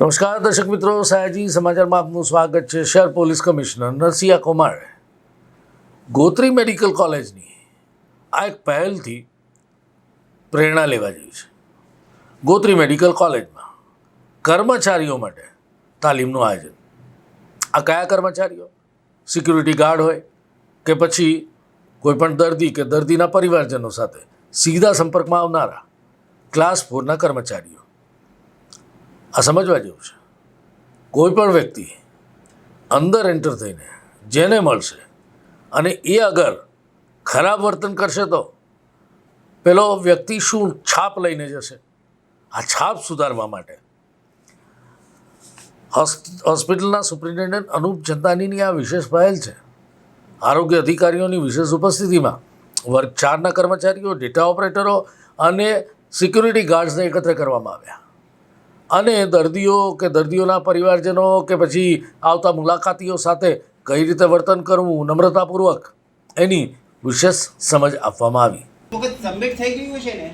નમસ્કાર, દર્શક મિત્રો, સયાજી સમાચારમાં આપનું સ્વાગત છે શહેર police commissioner Narasimha Kumar. Gotri medical કોલેજની આ એક પહેલથી પ્રેરણા લેવા જેવી છે. ગોત્રી મેડિકલ કોલેજમાં કર્મચારીઓ માટે તાલીમનું આયોજન. આ કયા કર્મચારીઓ? સિક્યુરિટી ગાર્ડ હોય કે પછી કોઈપણ દર્દી કે દર્દીના પરિવારજનો સાથે સીધા સંપર્કમાં આવનારા, ક્લાસ ફોરના કર્મચારીઓ. આ સમજવા જેવું છે. કોઈ પણ વ્યક્તિ અંદર એન્ટર થઈને જેને મળશે અને એ અગર ખરાબ વર્તન કરશે તો પેલો વ્યક્તિ શું છાપ લઈને જશે? આ છાપ સુધારવા માટે હોસ્પિટલના સુપ્રિન્ટેન્ડન્ટ અનુપ ચંદાનીની આ વિશેષ પહેલ છે. આરોગ્ય અધિકારીઓની વિશેષ ઉપસ્થિતિમાં વર્ગ ચારના કર્મચારીઓ, ડેટા ઓપરેટરો અને સિક્યુરિટી ગાર્ડ્સને એકત્ર કરવામાં આવ્યા. અને દર્દીઓ કે દર્દીઓના પરિવારજનો કે પછી આવતા મુલાકાતીઓ સાથે કઈ રીતે વર્તન કરવું નમ્રતાપૂર્વક એની વિશેષ સમજ આપવામાં આવી. વખત સબમિટ થઈ ગયું છે ને?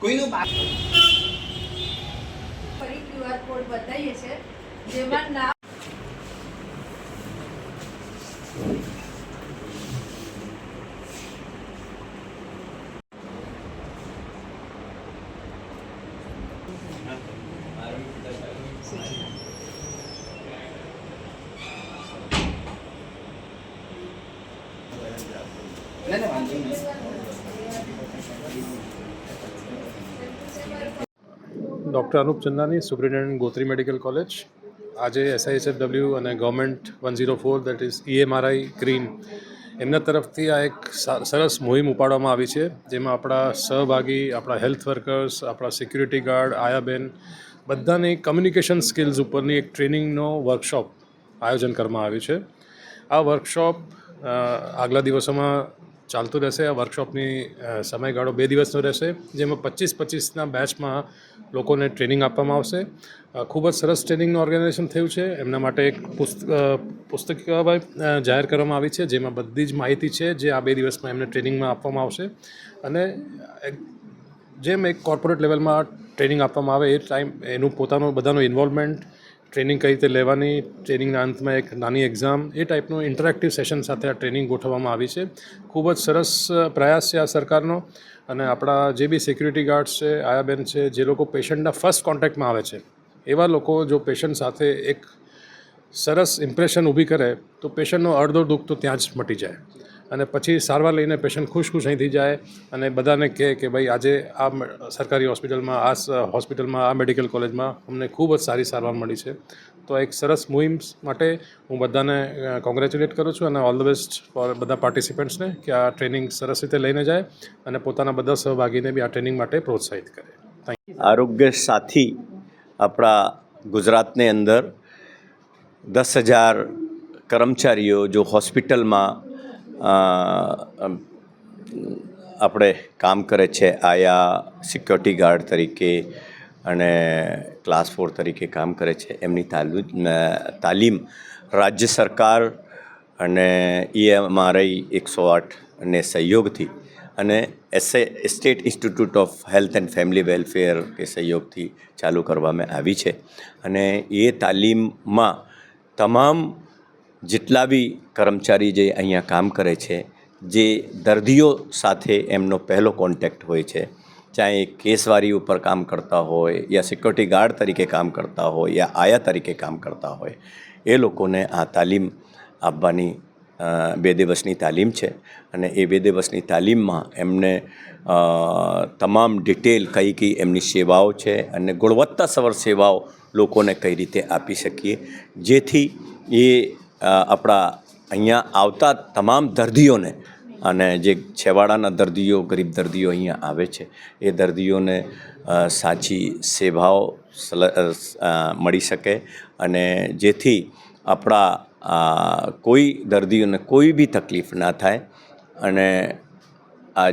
કોઈનું ફરી ક્યુઆર કોડ બતાવીએ છે જેમાં નામ ના ના વાંધો નહીં doctor Anup Chandani, superintendent Gotri medical college. આજે એસઆઈએસએફડબલ્યુ અને government one zero four that is EMRI green, એમના તરફથી આ એક સરસ મુહિમ ઉપાડવામાં આવી છે, જેમાં આપણા સહભાગી, આપણા હેલ્થ વર્કર્સ, આપણા સિક્યુરિટી ગાર્ડ, આયાબેન બધાની કમ્યુનિકેશન સ્કિલ્સ ઉપરની એક ટ્રેનિંગનો વર્કશોપ આયોજન કરવામાં આવ્યું છે. આ વર્કશોપ આગલા દિવસોમાં ચાલતું રહેશે. આ વર્કશોપની સમયગાળો બે દિવસનો રહેશે, જેમાં પચીસ પચીસના બેચમાં લોકોને ટ્રેનિંગ આપવામાં આવશે. ખૂબ જ સરસ ટ્રેનિંગનું ઓર્ગેનાઇઝેશન થયું છે. એમના માટે એક પુસ્તક પુસ્તક જાહેર કરવામાં આવી છે, જેમાં બધી જ માહિતી છે જે આ બે દિવસમાં એમને ટ્રેનિંગમાં આપવામાં આવશે. અને જેમ એક કોર્પોરેટ લેવલમાં ટ્રેનિંગ આપવામાં આવે, એ ટાઈમ એનું પોતાનું બધાનું ઇન્વોલ્વમેન્ટ ટ્રેનિંગ કઈ રીતે લેવાની ટ્રેનિંગના અંતમાં એક નાની એક્ઝામ એ ટાઈપનું ઇન્ટરેક્ટિવ સેશન સાથે આ ટ્રેનિંગ ગોઠવવામાં આવી છે. ખૂબ જ સરસ પ્રયાસ છે આ સરકારનો અને આપણા જે બી સિક્યુરિટી ગાર્ડ્સ છે, આયાબેન છે, જે લોકો પેશન્ટના ફર્સ્ટ કોન્ટેક્ટમાં આવે છે, એવા લોકો જો પેશન્ટ સાથે એક સરસ ઇમ્પ્રેશન ઊભી કરે, તો પેશન્ટનો અડધો દુઃખ તો ત્યાં જ મટી જાય. અને પછી સારવાર લઈને પેશન્ટ ખુશ ખુશ અહીંથી જાય અને બધાને કહે કે ભાઈ, આજે આ સરકારી હોસ્પિટલમાં, આ હોસ્પિટલમાં, આ મેડિકલ કોલેજમાં અમને ખૂબ જ સારી સારવાર મળી છે. તો એક સરસ મુહિમ માટે હું બધાને કોંગ્રેચ્યુલેટ કરું છું અને ઓલ ધ બેસ્ટ ફોર બધા પાર્ટિસિપન્ટ્સને કે આ ટ્રેનિંગ સરસ રીતે લઈને જાય અને પોતાના બધા સહભાગીને બી આ ટ્રેનિંગ માટે પ્રોત્સાહિત કરે. આરોગ્ય સાથી આપણા ગુજરાતની અંદર દસ હજાર કર્મચારીઓ જો હોસ્પિટલમાં આપણે કામ કરે છે આયા સિક્યોરિટી ગાર્ડ તરીકે અને ક્લાસ ફોર તરીકે કામ કરે છે. એમની તાલીમ તાલીમ રાજ્ય સરકાર અને ઈએમઆરઆઈ એકસો આઠ ને સહયોગથી અને એસે state institute of health and family welfare કે સહયોગથી ચાલુ કરવામાં આવી છે. અને એ તાલીમમાં તમામ જેટલા બી કર્મચારી જે અહીંયા કામ કરે છે, જે દર્દીઓ સાથે એમનો પહેલો કોન્ટેક્ટ હોય છે, ચાહે કેસવારી ઉપર કામ કરતા હોય યા સિક્યોરિટી ગાર્ડ તરીકે કામ કરતા હોય યા આયા તરીકે કામ કરતા હોય, એ લોકોને આ તાલીમ આપવાની બે દિવસની તાલીમ છે અને એ બે દિવસની તાલીમમાં એમને તમામ ડિટેલ કઈ કઈ એમની સેવાઓ છે અને ગુણવત્તાસભર સેવાઓ લોકોને કઈ રીતે આપી શકીએ, જેથી એ આપણા અહીંયા આવતા તમામ દર્દીઓને અને જે છેવાડાના દર્દીઓ, ગરીબ દર્દીઓ અહીંયા આવે છે, એ દર્દીઓને સાચી સેવાઓ મળી શકે અને જેથી આપણા કોઈ દર્દીઓને કોઈ બી તકલીફ ના થાય અને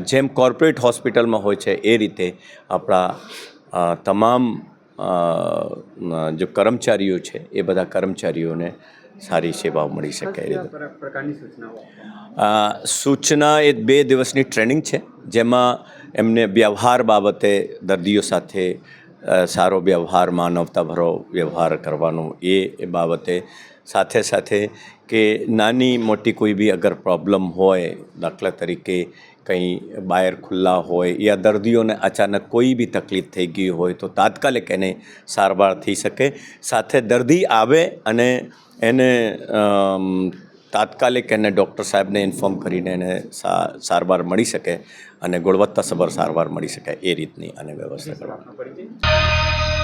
જેમ કોર્પોરેટ હોસ્પિટલમાં હોય છે, એ રીતે આપણા તમામ જો કર્મચારીઓ છે એ બધા કર્મચારીઓને સારી સેવાઓ મળી શકે એ રીતે. સૂચના એ બે દિવસની ટ્રેનિંગ છે જેમાં એમને વ્યવહાર બાબતે દર્દીઓ સાથે સારો વ્યવહાર માનવતાભરો વ્યવહાર કરવાનો એ એ બાબતે સાથે સાથે કે નાની મોટી કોઈ બી અગર પ્રોબ્લેમ હોય, દાખલા તરીકે કંઈ બાયર ખુલ્લા હોય યા દર્દીઓને અચાનક કોઈ બી તકલીફ થઈ ગઈ હોય તો તાત્કાલિક એને સારવાર થઈ શકે. સાથે દર્દી આવે અને એને તાત્કાલિક એને ડૉક્ટર સાહેબને ઇન્ફોર્મ કરીને એને સારવાર મળી શકે અને ગુણવત્તાસભર સારવાર મળી શકે એ રીતની અને વ્યવસ્થા કરવાની.